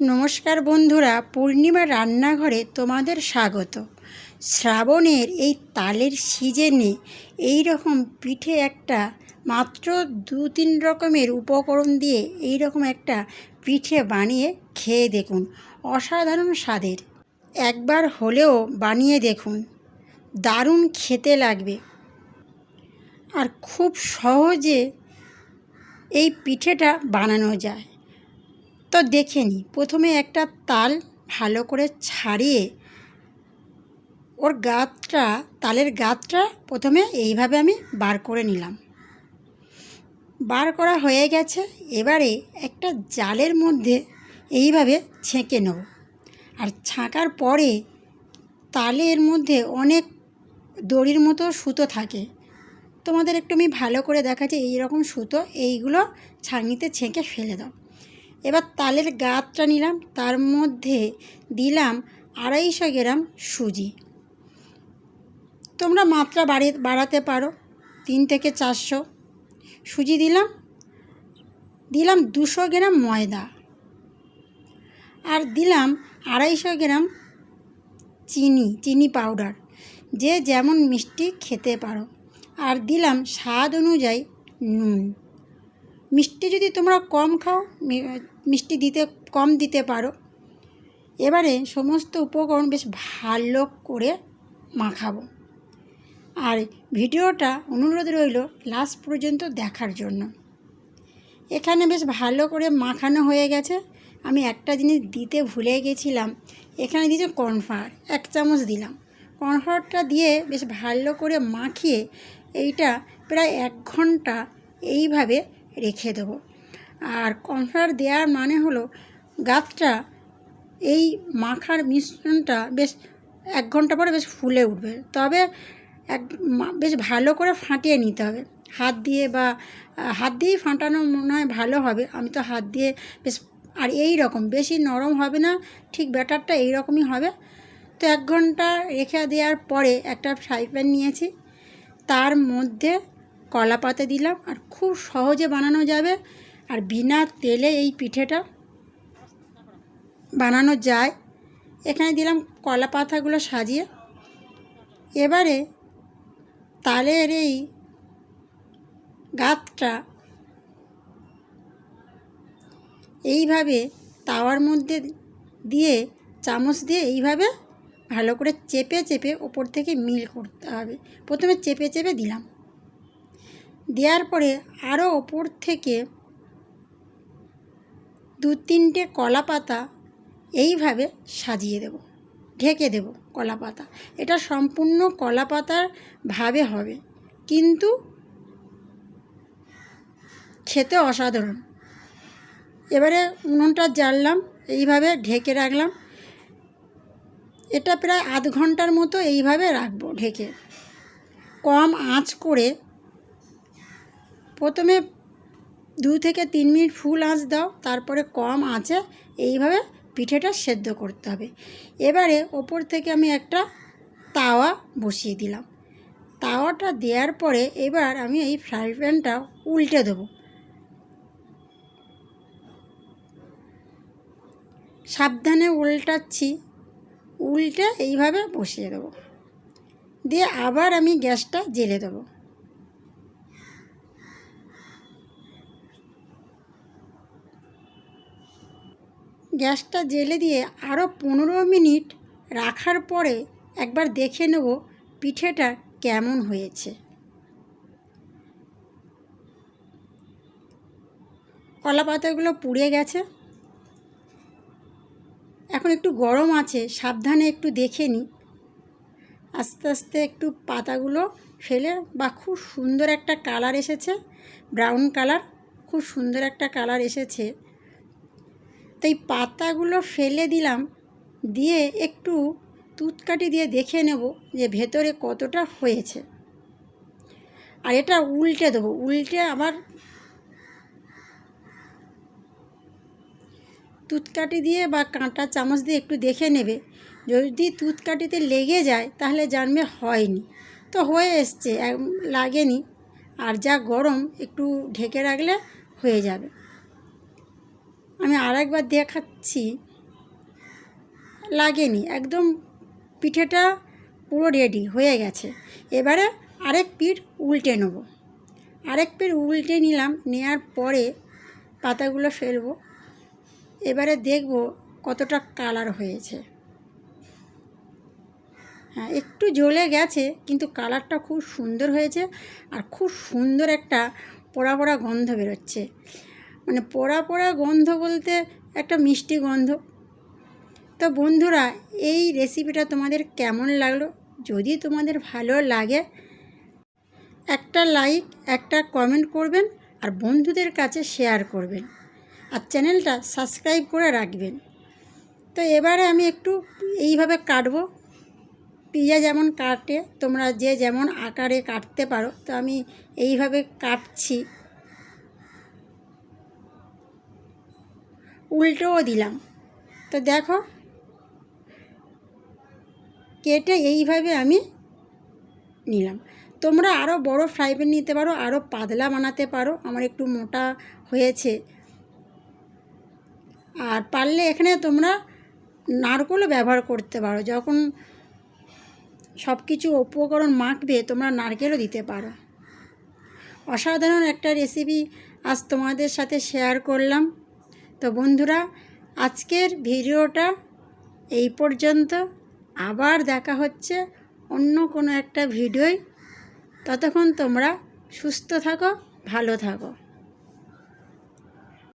নমস্কার বন্ধুরা পূর্ণিমা রান্নাঘরে তোমাদের স্বাগত। শ্রাবণের এই তালের সিজনে এই রকম পিঠে একটা, মাত্র দু তিন রকমের উপকরণ দিয়ে এই রকম একটা পিঠে বানিয়ে খেয়ে দেখুন, অসাধারণ স্বাদের। একবার হলেও বানিয়ে দেখুন, দারুণ খেতে লাগবে। আর খুব সহজে এই পিঠেটা বানানো যায়। তো দেখে নিই প্রথমে একটা তাল ভালো করে ছাড়িয়ে ওর গাতটা, তালের গাতটা প্রথমে এইভাবে আমি বার করে নিলাম। বার করা হয়ে গেছে। এবারে একটা জালের মধ্যে এইভাবে ছেঁকে নেব। আর ছাঁকার পরে তালের মধ্যে অনেক দড়ির মতো সুতো থাকে। তোমাদের একটু আমি ভালো করে দেখাচ্ছি। এই রকম সুতো, এইগুলো ছাঁকনিতে ছেঁকে ফেলে দাও। এবার তালের গাঁতটা নিলাম, তার মধ্যে দিলাম আড়াইশো গ্রাম সুজি। তোমরা মাত্রা বাড়ি, বাড়াতে পারো, তিন থেকে চারশো। সুজি দিলাম দিলাম দুশো গ্রাম ময়দা। আর দিলাম আড়াইশো গ্রাম চিনি চিনি পাউডার, যে যেমন মিষ্টি খেতে পারো। আর দিলাম স্বাদ অনুযায়ী নুন। মিষ্টি যদি তোমরা কম খাও মিষ্টি দিতে, কম দিতে পারো। এবারে সমস্ত উপকরণ বেশ ভালো করে মাখাবো। আর ভিডিওটা অনুরোধ রইল লাস্ট পর্যন্ত দেখার জন্য। এখানে বেশ ভালো করে মাখানো হয়ে গেছে। আমি একটা জিনিস দিতে ভুলে গেছিলাম। এখানে দিয়েছে কর্নফ্লাওয়ার, এক চামচ দিলাম। কর্নফ্লাওয়ারটা দিয়ে বেশ ভালো করে মাখিয়ে এইটা প্রায় এক ঘণ্টা এইভাবে রেখে দেবো। আর কর্নফ্লাওয়ার দেওয়ার মানে হলো গাছটা এই মাখার মিশ্রণটা বেশ এক ঘণ্টা পরে বেশ ফুলে উঠবে। তবে এক বেশ ভালো করে ফাটিয়ে নিতে হবে। হাত দিয়ে বা, হাত দিয়েই ফাটানো মনে হয় ভালো হবে। আমি তো হাত দিয়ে বেশ, আর এই রকম বেশি নরম হবে না, ঠিক ব্যাটারটা এই রকমই হবে। তো এক ঘণ্টা রেখে দেওয়ার পরে একটা ফ্রাই প্যান নিয়েছি। তার মধ্যে কলা পাতা দিলাম আর খুব সহজে বানানো যাবে আর বিনা তেলে এই পিঠেটা বানানো যায়। এখানে দিলাম কলা পাতাগুলো সাজিয়ে। এবারে তালের এই গাতটা এইভাবে তাওয়ার মধ্যে দিয়ে, চামচ দিয়ে এইভাবে ভালো করে চেপে চেপে ওপর থেকে মিল করতে হবে। প্রথমে চেপে চেপে দিলাম। দেওয়ার পরে আরও ওপর থেকে দু তিনটে কলা পাতা এইভাবে সাজিয়ে দেব, ঢেকে দেব কলা পাতা। এটা সম্পূর্ণ কলা পাতার ভাবে হবে, কিন্তু খেতে অসাধারণ। এবারে উনুনটা জ্বাললাম, এইভাবে ঢেকে রাখলাম। এটা প্রায় আধ ঘণ্টার মতো এইভাবে রাখব ঢেকে। কম আঁচ করে প্রথমে দু থেকে তিন মিনিট ফুল আঁচ দাও, তারপরে কম আঁচে এইভাবে পিঠেটা সেদ্ধ করতে হবে। এবারে ওপর থেকে আমি একটা তাওয়া বসিয়ে দিলাম। তাওয়াটা দেওয়ার পরে এবার আমি এই ফ্রাই প্যানটা উল্টে দেবো। সাবধানে উল্টাচ্ছি, উল্টে এইভাবে বসিয়ে দেবো। দিয়ে আবার আমি গ্যাসটা জেলে দেবো। গ্যাসটা জেলে দিয়ে আরও পনেরো মিনিট রাখার পরে একবার দেখে নেব পিঠেটা কেমন হয়েছে। কলা পাতাগুলো পুড়ে গেছে। এখন একটু গরম আছে, সাবধানে একটু দেখে নিই। আস্তে আস্তে একটু পাতাগুলো ফেলে বা খুব সুন্দর একটা কালার এসেছে, ব্রাউন কালার, খুব সুন্দর একটা কালার এসেছে। তাই পাতাগুলো ফেলে দিলাম, দিয়ে একটু তুতকাটি দিয়ে দেখে নেব যে ভেতরে কতটা হয়েছে। আর এটা উল্টে দেবো, উল্টে আবার তুতকাটি দিয়ে বা কাঁটা চামচ দিয়ে একটু দেখে নেবে। যদি তুতকাটিতে লেগে যায়, তাহলে জানবে হয়নি। তো হয়ে এসছে লাগেনি। আর যা গরম, একটু ঢেকে রাখলে হয়ে যাবে। আমি আরেকবার দেখাচ্ছি। লাগেনি। একদম পিঠেটা পুরো রেডি হয়ে গেছে। এবারে আরেক পিঠ উল্টে নেব। আরেক পিঠ উল্টে নিলাম নেওয়ার পরে পাতাগুলো ফেলব। এবারে দেখব কতটা কালার হয়েছে। হ্যাঁ একটু জ্বলে গেছে, কিন্তু কালারটা খুব সুন্দর হয়েছে আর খুব সুন্দর একটা পোড়া পোড়া গন্ধ বেরোচ্ছে। মানে পোড়া পোড়া গন্ধ বলতে একটা মিষ্টি গন্ধ। তো বন্ধুরা, এই রেসিপিটা তোমাদের কেমন লাগল? যদি তোমাদের ভালো লাগে, একটা লাইক একটা কমেন্ট করবেন আর বন্ধুদের কাছে শেয়ার করবেন। আর চ্যানেলটা সাবস্ক্রাইব করে রাখবেন। তো এবারে আমি একটু এইভাবে কাটবো। পিজা যেমন কাটে, তোমরা যে যেমন আকারে কাটতে পারো, তো আমি এইভাবে কাটছি। উল্টোও দিলাম। তো দেখো, কেটে এইভাবে আমি নিলাম। তোমরা আরও বড় ফ্রাই প্যান নিতে পারো আরও পাতলা বানাতে পারো। আমার একটু মোটা হয়েছে। আর পারলে এখানে তোমরা নারকোলও ব্যবহার করতে পারো। যখন সব কিছু উপকরণ মাখবে, তোমরা নারকেলও দিতে পারো। অসাধারণ একটা রেসিপি আজ তোমাদের সাথে শেয়ার করলাম। তো বন্ধুরা, আজকের ভিডিওটা এই পর্যন্ত। আবার দেখা হচ্ছে অন্য কোনো একটা ভিডিওয়। ততক্ষণ তোমরা সুস্থ থাকো, ভালো থাকো।